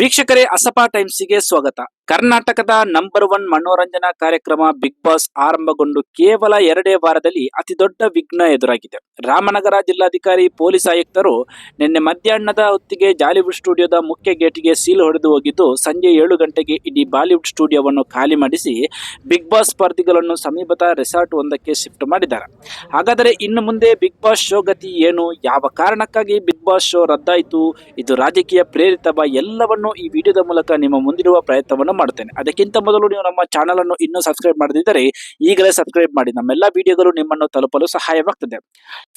ವೀಕ್ಷಕರೇ, ಅಸಪಾ ಟೈಮ್ಸ್ಗೆ ಸ್ವಾಗತ. ಕರ್ನಾಟಕದ ನಂಬರ್ ಒನ್ ಮನೋರಂಜನಾ ಕಾರ್ಯಕ್ರಮ ಬಿಗ್ ಬಾಸ್ ಆರಂಭಗೊಂಡು ಕೇವಲ ಎರಡೇ ವಾರದಲ್ಲಿ ಅತಿ ದೊಡ್ಡ ವಿಘ್ನ ಎದುರಾಗಿದೆ. ರಾಮನಗರ ಜಿಲ್ಲಾಧಿಕಾರಿ, ಪೊಲೀಸ್ ಆಯುಕ್ತರು ನಿನ್ನೆ ಮಧ್ಯಾಹ್ನದ ಹೊತ್ತಿಗೆ ಜಾಲಿವುಡ್ ಸ್ಟುಡಿಯೋದ ಮುಖ್ಯ ಗೇಟ್ಗೆ ಸೀಲ್ ಹೊಡೆದು ಹೋಗಿದ್ದು, ಸಂಜೆ ಏಳು ಗಂಟೆಗೆ ಇಡೀ ಬಾಲಿವುಡ್ ಸ್ಟುಡಿಯೋವನ್ನು ಖಾಲಿ ಮಾಡಿಸಿ ಬಿಗ್ ಬಾಸ್ ಸ್ಪರ್ಧಿಗಳನ್ನು ಸಮೀಪದ ರೆಸಾರ್ಟ್ ಒಂದಕ್ಕೆ ಶಿಫ್ಟ್ ಮಾಡಿದ್ದಾರೆ. ಹಾಗಾದರೆ ಇನ್ನು ಮುಂದೆ ಬಿಗ್ ಬಾಸ್ ಶೋ ಗತಿ ಏನು? ಯಾವ ಕಾರಣಕ್ಕಾಗಿ ಬಾಸ್ ಶೋ ರದ್ದಾಯಿತು. ಇದು ರಾಜಕೀಯ ಪ್ರೇರಿತವ ಎಲ್ಲವನ್ನು ಈ ವಿಡಿಯೋದ ಮೂಲಕ ನಿಮ್ಮ ಮುಂದಿರುವ ಪ್ರಯತ್ನವನ್ನು ಮಾಡುತ್ತೇನೆ ಅದಕ್ಕಿಂತ ಮೊದಲು ನೀವು ನಮ್ಮ ಚಾನಲ್ ಅನ್ನು ಇನ್ನೂ ಸಬ್ಸ್ಕ್ರೈಬ್ ಮಾಡದಿದ್ದರೆ ಈಗಲೇ ಸಬ್ಸ್ಕ್ರೈಬ್ ಮಾಡಿ. ನಮ್ಮೆಲ್ಲ ವಿಡಿಯೋಗಳು ನಿಮ್ಮನ್ನು ತಲುಪಲು ಸಹಾಯವಾಗ್ತದೆ.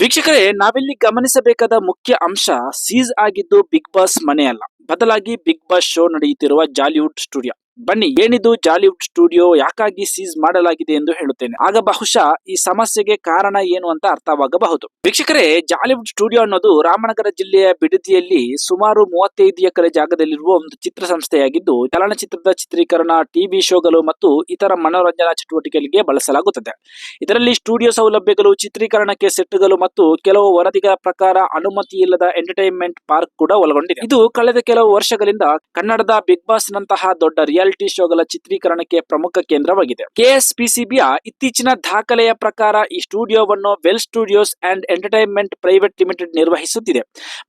ವೀಕ್ಷಕರೇ, ನಾವಿಲ್ಲಿ ಗಮನಿಸಬೇಕಾದ ಮುಖ್ಯ ಅಂಶ ಸೀಸ್ ಆಗಿದ್ದು ಬಿಗ್ ಬಾಸ್ ಮನೆಯಲ್ಲ. ಬದಲಾಗಿ ಬಿಗ್ ಬಾಸ್ ಶೋ ನಡೆಯುತ್ತಿರುವ ಜಾಲಿವುಡ್ ಸ್ಟುಡಿಯೋ. ಬನ್ನಿ, ಏನಿದು ಜಾಲಿವುಡ್ ಸ್ಟುಡಿಯೋ, ಯಾಕಾಗಿ ಸೀಸ್ ಮಾಡಲಾಗಿದೆ ಎಂದು ಹೇಳುತ್ತೇನೆ. ಆಗ ಬಹುಶಃ ಈ ಸಮಸ್ಯೆಗೆ ಕಾರಣ ಏನು ಅಂತ ಅರ್ಥವಾಗಬಹುದು. ವೀಕ್ಷಕರೇ, ಜಾಲಿವುಡ್ ಸ್ಟುಡಿಯೋ ಅನ್ನೋದು ರಾಮನಗರ ಜಿಲ್ಲೆಯ ಬಿಡದಿಯಲ್ಲಿ ಸುಮಾರು ಮೂವತ್ತೈದು ಎಕರೆ ಜಾಗದಲ್ಲಿರುವ ಒಂದು ಚಿತ್ರ ಸಂಸ್ಥೆಯಾಗಿದ್ದು ಚಲನಚಿತ್ರದ ಚಿತ್ರೀಕರಣ, ಟಿವಿ ಶೋಗಳು ಮತ್ತು ಇತರ ಮನೋರಂಜನಾ ಚಟುವಟಿಕೆಗಳಿಗೆ ಬಳಸಲಾಗುತ್ತದೆ. ಇದರಲ್ಲಿ ಸ್ಟುಡಿಯೋ ಸೌಲಭ್ಯಗಳು, ಚಿತ್ರೀಕರಣಕ್ಕೆ ಸೆಟ್ಗಳು ಮತ್ತು ಕೆಲವು ವರದಿಗಳ ಪ್ರಕಾರ ಅನುಮತಿ ಇಲ್ಲದ ಎಂಟರ್ಟೈನ್ಮೆಂಟ್ ಪಾರ್ಕ್ ಕೂಡ ಒಳಗೊಂಡಿದೆ. ಇದು ಕಳೆದ ಕೆಲವು ವರ್ಷಗಳಿಂದ ಕನ್ನಡದ ಬಿಗ್ ಬಾಸ್ ನಂತಹ ದೊಡ್ಡ ರಿಯಾಲಿಟಿ ಶೋಗಳ ಚಿತ್ರೀಕರಣಕ್ಕೆ ಪ್ರಮುಖ ಕೇಂದ್ರವಾಗಿದೆ. ಕೆಎಸ್ಪಿಸಿಬಿಯ ಇತ್ತೀಚಿನ ದಾಖಲೆಯ ಪ್ರಕಾರ ಈ ಸ್ಟುಡಿಯೋವನ್ನು Vel studios and entertainment private limited ನಿರ್ವಹಿಸುತ್ತಿದೆ.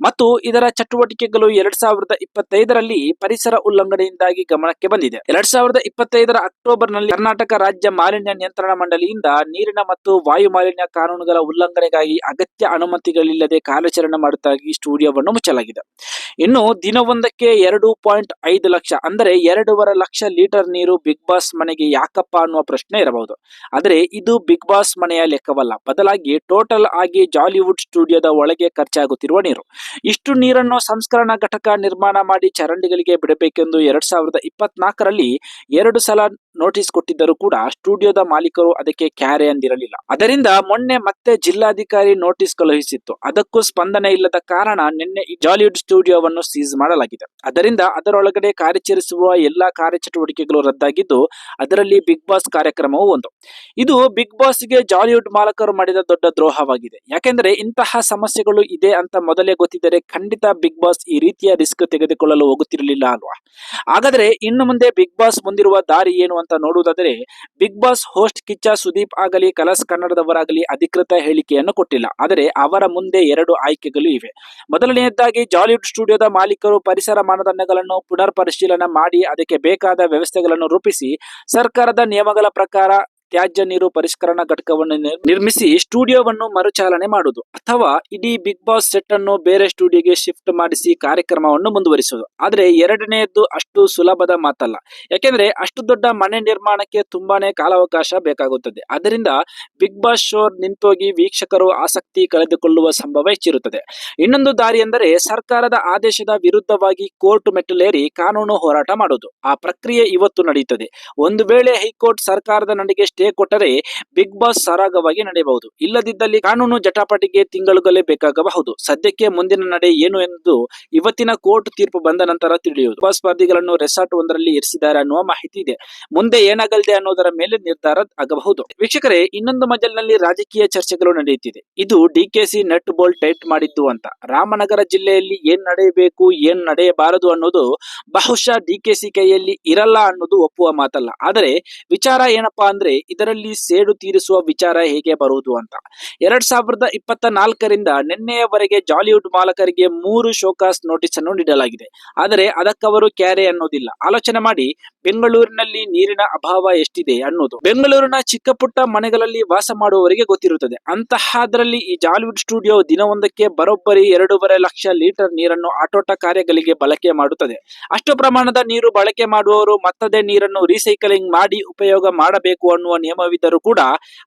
ಮತ್ತು ಇದರ ಚಟುವಟಿಕೆಗಳು ಎರಡ್ ಸಾವಿರದ ಇಪ್ಪತ್ತೈದರಲ್ಲಿ ಪರಿಸರ ಉಲ್ಲಂಘನೆಯಿಂದಾಗಿ ಗಮನಕ್ಕೆ ಬಂದಿದೆ. ಎರಡ್ ಸಾವಿರದ ಇಪ್ಪತ್ತೈದರ ಅಕ್ಟೋಬರ್ನಲ್ಲಿ ಕರ್ನಾಟಕ ರಾಜ್ಯ ಮಾಲಿನ್ಯ ನಿಯಂತ್ರಣ ಮಂಡಳಿಯಿಂದ ನೀರಿನ ಮತ್ತು ವಾಯು ಮಾಲಿನ್ಯ ಕಾನೂನುಗಳ ಉಲ್ಲಂಘನೆಗಾಗಿ ಅಗತ್ಯ ಅನುಮತಿಗಳಿಲ್ಲದೆ ಕಾರ್ಯಾಚರಣೆ ಮಾಡುತ್ತಾಗಿ ಸ್ಟುಡಿಯೋವನ್ನು ಮುಚ್ಚಲಾಗಿದೆ. ಇನ್ನು ದಿನವೊಂದಕ್ಕೆ ಎರಡು ಪಾಯಿಂಟ್ ಐದು ಲಕ್ಷ, ಅಂದರೆ ಎರಡೂವರೆ ಲಕ್ಷ ಲೀಟರ್ ನೀರು ಬಿಗ್ ಬಾಸ್ ಮನೆಗೆ ಯಾಕಪ್ಪ ಅನ್ನುವ ಪ್ರಶ್ನೆ ಇರಬಹುದು. ಆದರೆ ಇದು ಬಿಗ್ ಬಾಸ್ ಮನೆಯ ಲೆಕ್ಕವಲ್ಲ. ಬದಲಾಗಿ ಟೋಟಲ್ ಆಗಿ ಜಾಲಿವುಡ್ ಸ್ಟುಡಿಯೋದ ಒಳಗೆ ಖರ್ಚಾಗುತ್ತಿರುವ ನೀರು. ಇಷ್ಟು ನೀರನ್ನು ಸಂಸ್ಕರಣಾ ಘಟಕ ನಿರ್ಮಾಣ ಮಾಡಿ ಚರಂಡಿಗಳಿಗೆ ಬಿಡಬೇಕೆಂದು ಎರಡ್ ಸಾವಿರದ ಇಪ್ಪತ್ನಾಲ್ಕರಲ್ಲಿ ಎರಡು ಸಲ ನೋಟಿಸ್ ಕೊಟ್ಟಿದ್ದರೂ ಕೂಡ ಸ್ಟುಡಿಯೋದ ಮಾಲೀಕರು ಅದಕ್ಕೆ ಕ್ಯಾರೆ ಅಂದಿರಲಿಲ್ಲ. ಅದರಿಂದ ಮೊನ್ನೆ ಮತ್ತೆ ಜಿಲ್ಲಾಧಿಕಾರಿ ನೋಟಿಸ್ ಕಳುಹಿಸಿತ್ತು. ಅದಕ್ಕೂ ಸ್ಪಂದನೆ ಇಲ್ಲದ ಕಾರಣ ನಿನ್ನೆ ಜಾಲಿವುಡ್ ಸ್ಟುಡಿಯೋವನ್ನು ಸೀಸ್ ಮಾಡಲಾಗಿದೆ. ಅದರಿಂದ ಅದರೊಳಗಡೆ ಕಾರ್ಯಚರಿಸುವ ಎಲ್ಲಾ ಕಾರ್ಯಚಟುವಟಿಕೆಗಳು ರದ್ದಾಗಿದ್ದು, ಅದರಲ್ಲಿ ಬಿಗ್ ಬಾಸ್ ಕಾರ್ಯಕ್ರಮವೂ ಒಂದು. ಇದು ಬಿಗ್ ಬಾಸ್ಗೆ ಜಾಲಿವುಡ್ ಮಾಲಕರು ಮಾಡಿದ ದೊಡ್ಡ ದ್ರೋಹವಾಗಿದೆ. ಯಾಕೆಂದ್ರೆ ಇಂತಹ ಸಮಸ್ಯೆಗಳು ಇದೆ ಅಂತ ಮೊದಲೇ ಗೊತ್ತಿದ್ದರೆ ಖಂಡಿತ ಬಿಗ್ ಬಾಸ್ ಈ ರೀತಿಯ ರಿಸ್ಕ್ ತೆಗೆದುಕೊಳ್ಳಲು ಹೋಗುತ್ತಿರಲಿಲ್ಲ ಅಲ್ವಾ? ಹಾಗಾದ್ರೆ ಇನ್ನು ಮುಂದೆ ಬಿಗ್ ಬಾಸ್ ಮುಂದಿರುವ ದಾರಿ ಏನು ಅಂತ ನೋಡುವುದಾದರೆ, Bigg Boss host Kichcha Sudeep ಆಗಲಿ, ಕಲರ್ಸ್ ಕನ್ನಡದವರಾಗಲಿ ಅಧಿಕೃತ ಹೇಳಿಕೆಯನ್ನು ಕೊಟ್ಟಿಲ್ಲ. ಆದರೆ ಅವರ ಮುಂದೆ ಎರಡು ಆಯ್ಕೆಗಳು ಇವೆ. ಮೊದಲನೆಯದಾಗಿ, ಜಾಲಿವುಡ್ ಸ್ಟುಡಿಯೋದ ಮಾಲೀಕರು ಪರಿಸರ ಮಾನದಂಡಗಳನ್ನು ಪುನರ್ ಪರಿಶೀಲನೆ ಮಾಡಿ, ಅದಕ್ಕೆ ಬೇಕಾದ ವ್ಯವಸ್ಥೆಗಳನ್ನು ರೂಪಿಸಿ, ಸರ್ಕಾರದ ನಿಯಮಗಳ ಪ್ರಕಾರ ತ್ಯಾಜ್ಯ ನೀರು ಪರಿಷ್ಕರಣಾ ಘಟಕವನ್ನು ನಿರ್ಮಿಸಿ ಸ್ಟುಡಿಯೋವನ್ನು ಮರುಚಾಲನೆ ಮಾಡುವುದು. ಅಥವಾ ಇಡೀ ಬಿಗ್ ಬಾಸ್ ಸೆಟ್ ಅನ್ನು ಬೇರೆ ಸ್ಟುಡಿಯೋಗೆ ಶಿಫ್ಟ್ ಮಾಡಿಸಿ ಕಾರ್ಯಕ್ರಮವನ್ನು ಮುಂದುವರಿಸುವುದು. ಆದರೆ ಎರಡನೆಯದ್ದು ಅಷ್ಟು ಸುಲಭದ ಮಾತಲ್ಲ. ಯಾಕೆಂದ್ರೆ ಅಷ್ಟು ದೊಡ್ಡ ಮನೆ ನಿರ್ಮಾಣಕ್ಕೆ ತುಂಬಾನೇ ಕಾಲಾವಕಾಶ ಬೇಕಾಗುತ್ತದೆ. ಅದರಿಂದ ಬಿಗ್ ಬಾಸ್ ಶೋ ನಿಂತೋಗಿ ವೀಕ್ಷಕರು ಆಸಕ್ತಿ ಕಳೆದುಕೊಳ್ಳುವ ಸಂಭವ ಹೆಚ್ಚಿರುತ್ತದೆ. ಇನ್ನೊಂದು ದಾರಿ ಎಂದರೆ ಸರ್ಕಾರದ ಆದೇಶದ ವಿರುದ್ಧವಾಗಿ ಕೋರ್ಟ್ ಮೆಟ್ಟಿಲೇರಿ ಕಾನೂನು ಹೋರಾಟ ಮಾಡುವುದು. ಆ ಪ್ರಕ್ರಿಯೆ ಇವತ್ತು ನಡೆಯುತ್ತದೆ ಒಂದು ವೇಳೆ ಹೈಕೋರ್ಟ್ ಸರ್ಕಾರದ ನಡೆಗೆ ಸ್ಟೇ ಕೊಟ್ಟರೆ ಬಿಗ್ ಬಾಸ್ ಸರಾಗವಾಗಿ ನಡೆಯಬಹುದು. ಇಲ್ಲದಿದ್ದಲ್ಲಿ ಕಾನೂನು ಜಟಾಪಟಿಗೆ ತಿಂಗಳುಗಳೇ ಬೇಕಾಗಬಹುದು. ಸದ್ಯಕ್ಕೆ ಮುಂದಿನ ನಡೆ ಏನು ಎಂದು ಇವತ್ತಿನ ಕೋರ್ಟ್ ತೀರ್ಪು ಬಂದ ನಂತರ ತಿಳಿಯುವುದು. ಬಾಸ್ ಸ್ಪರ್ಧಿಗಳನ್ನು ರೆಸಾರ್ಟ್ ಒಂದರಲ್ಲಿ ಇರಿಸಿದ್ದಾರೆ ಅನ್ನುವ ಮಾಹಿತಿ ಇದೆ. ಮುಂದೆ ಏನಾಗಲಿದೆ ಅನ್ನೋದರ ಮೇಲೆ ನಿರ್ಧಾರ ಆಗಬಹುದು. ವೀಕ್ಷಕರೇ, ಇನ್ನೊಂದು ಮಜಲ್ನಲ್ಲಿ ರಾಜಕೀಯ ಚರ್ಚೆಗಳು ನಡೆಯುತ್ತಿದೆ. ಇದು ಡಿಕೆಸಿ ನೆಟ್ ಬೋಲ್ ಟೈಟ್ ಮಾಡಿದ್ದು ಅಂತ. ರಾಮನಗರ ಜಿಲ್ಲೆಯಲ್ಲಿ ಏನ್ ನಡೆಯಬೇಕು, ಏನ್ ನಡೆಯಬಾರದು ಅನ್ನೋದು ಬಹುಶಃ ಡಿಕೆಸಿ ಕೈಯಲ್ಲಿ ಇರಲ್ಲ ಅನ್ನೋದು ಒಪ್ಪುವ ಮಾತಲ್ಲ. ಆದರೆ ವಿಚಾರ ಏನಪ್ಪಾ ಅಂದ್ರೆ ಇದರಲ್ಲಿ ಸೇಡು ತೀರಿಸುವ ವಿಚಾರ ಹೇಗೆ ಬರುವುದು ಅಂತ. ಎರಡ್ ಸಾವಿರದ ಇಪ್ಪತ್ತ ನಾಲ್ಕರಿಂದ ನಿನ್ನೆಯವರೆಗೆ ಜಾಲಿವುಡ್ ಮಾಲಕರಿಗೆ ಮೂರು ಶೋಕಾಸ್ ನೋಟಿಸ್ ಅನ್ನು ನೀಡಲಾಗಿದೆ. ಆದರೆ ಅದಕ್ಕವರು ಕ್ಯಾರೆ ಅನ್ನೋದಿಲ್ಲ. ಆಲೋಚನೆ ಮಾಡಿ, ಬೆಂಗಳೂರಿನಲ್ಲಿ ನೀರಿನ ಅಭಾವ ಎಷ್ಟಿದೆ ಅನ್ನೋದು. ಬೆಂಗಳೂರಿನ ಚಿಕ್ಕ ಪುಟ್ಟ ಮನೆಗಳಲ್ಲಿ ವಾಸ ಮಾಡುವವರಿಗೆ ಗೊತ್ತಿರುತ್ತದೆ. ಅಂತಹದ್ರಲ್ಲಿ ಈ ಜಾಲಿವುಡ್ ಸ್ಟುಡಿಯೋ ದಿನವೊಂದಕ್ಕೆ ಬರೋಬ್ಬರಿ ಎರಡೂವರೆ ಲಕ್ಷ ಲೀಟರ್ ನೀರನ್ನು ಆಟೋಟ ಕಾರ್ಯಗಳಿಗೆ ಬಳಕೆ ಮಾಡುತ್ತದೆ. ಅಷ್ಟು ಪ್ರಮಾಣದ ನೀರು ಬಳಕೆ ಮಾಡುವವರು ಮತ್ತದೇ ನೀರನ್ನು ರೀಸೈಕಲಿಂಗ್ ಮಾಡಿ ಉಪಯೋಗ ಮಾಡಬೇಕು ಅನ್ನುವ ನಿಯಮವಿದ್ದರೂ ಕೂಡ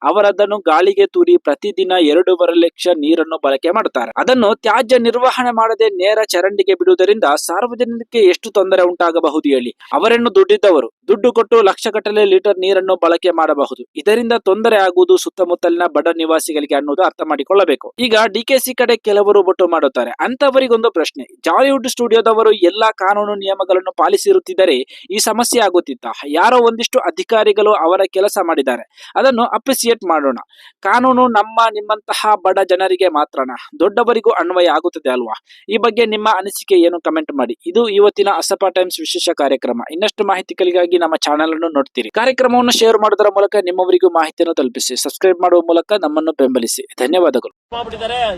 ಅವರದನ್ನು ಗಾಳಿಗೆ ತೂರಿ ಪ್ರತಿದಿನ ಎರಡೂವರೆ ಲಕ್ಷ ನೀರನ್ನು ಬಳಕೆ ಮಾಡುತ್ತಾರೆ. ಅದನ್ನು ತ್ಯಾಜ್ಯ ನಿರ್ವಹಣೆ ಮಾಡದೆ ನೇರ ಚರಂಡಿಗೆ ಬಿಡುವುದರಿಂದ ಸಾರ್ವಜನಿಕರಿಗೆ ಎಷ್ಟು ತೊಂದರೆ ಉಂಟಾಗಬಹುದು ಹೇಳಿ. ಅವರನ್ನು ದುಡ್ಡಿದ್ದವರು ದುಡ್ಡು ಕೊಟ್ಟು ಲಕ್ಷಗಟ್ಟಲೆ ಲೀಟರ್ ನೀರನ್ನು ಬಳಕೆ ಮಾಡಬಹುದು. ಇದರಿಂದ ತೊಂದರೆ ಆಗುವುದು ಸುತ್ತಮುತ್ತಲಿನ ಬಡ ನಿವಾಸಿಗಳಿಗೆ ಅನ್ನೋದು ಅರ್ಥ ಮಾಡಿಕೊಳ್ಳಬೇಕು. ಈಗ ಡಿಕೆಸಿ ಕಡೆ ಕೆಲವರು ಬೊಟ್ಟು ಮಾಡುತ್ತಾರೆ. ಅಂತವರಿಗೊಂದು ಪ್ರಶ್ನೆ. ಜಾಲಿವುಡ್ ಸ್ಟುಡಿಯೋದವರು ಎಲ್ಲಾ ಕಾನೂನು ನಿಯಮಗಳನ್ನು ಪಾಲಿಸಿರುತ್ತಿದ್ದರೆ ಈ ಸಮಸ್ಯೆ ಆಗುತ್ತಿತ್ತ? ಯಾರೋ ಒಂದಿಷ್ಟು ಅಧಿಕಾರಿಗಳು ಅವರ ಕೆಲಸ ಮಾಡಿದ್ದಾರೆ. ಮಾಡಿದ್ದಾರೆ ಅದನ್ನು ಅಪ್ರಿಸಿಯೇಟ್ ಮಾಡೋಣ. ಕಾನೂನು ನಮ್ಮ ನಿಮ್ಮಂತಹ ಬಡ ಜನರಿಗೆ ಮಾತ್ರನ. ದೊಡ್ಡವರಿಗೂ ಅನ್ವಯ ಆಗುತ್ತದೆ ಅಲ್ವಾ? ಈ ಬಗ್ಗೆ ನಿಮ್ಮ ಅನಿಸಿಕೆ ಏನು ಕಮೆಂಟ್ ಮಾಡಿ. ಇದು ಇವತ್ತಿನ ಅಸಪ ಟೈಮ್ಸ್ ವಿಶೇಷ ಕಾರ್ಯಕ್ರಮ. ಇನ್ನಷ್ಟು ಮಾಹಿತಿಗಳಿಗಾಗಿ ನಮ್ಮ ಚಾನೆಲ್ ಅನ್ನು ನೋಡ್ತೀರಿ. ಕಾರ್ಯಕ್ರಮವನ್ನು ಶೇರ್ ಮಾಡೋದರ ಮೂಲಕ ನಿಮ್ಮವರಿಗೂ ಮಾಹಿತಿಯನ್ನು ತಲುಪಿಸಿ. ಸಬ್ಸ್ಕ್ರೈಬ್ ಮಾಡುವ ಮೂಲಕ ನಮ್ಮನ್ನು ಬೆಂಬಲಿಸಿ. ಧನ್ಯವಾದಗಳು.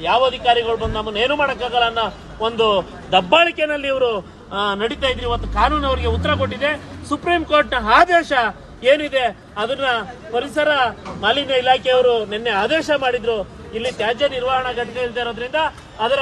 ಯಾವ ಅಧಿಕಾರಿಗಳು ಬಂದು ನಮ್ಮನ್ನು ಏನು ಮಾಡಕ್ಕಾಗಲ್ಲ ಒಂದು ದಬ್ಬಾಳಿಕೆನಲ್ಲಿ ಇವರು ನಡೀತಾ ಇದ್ರು. ಇವತ್ತು ಕಾನೂನು ಅವರಿಗೆ ಉತ್ತರ ಕೊಟ್ಟಿದೆ. ಸುಪ್ರೀಂ ಕೋರ್ಟ್ ಆದೇಶ ಏನಿದೆ ಅದನ್ನ ಪರಿಸರ ಮಾಲಿನ್ಯ ಇಲಾಖೆಯವರು ನಿನ್ನೆ ಆದೇಶ ಮಾಡಿದ್ರು. ಇಲ್ಲಿ ತ್ಯಾಜ್ಯ ನಿರ್ವಹಣಾ ಘಟಕ ಇಲ್ಲದೆ ಇರೋದ್ರಿಂದ ಅದರ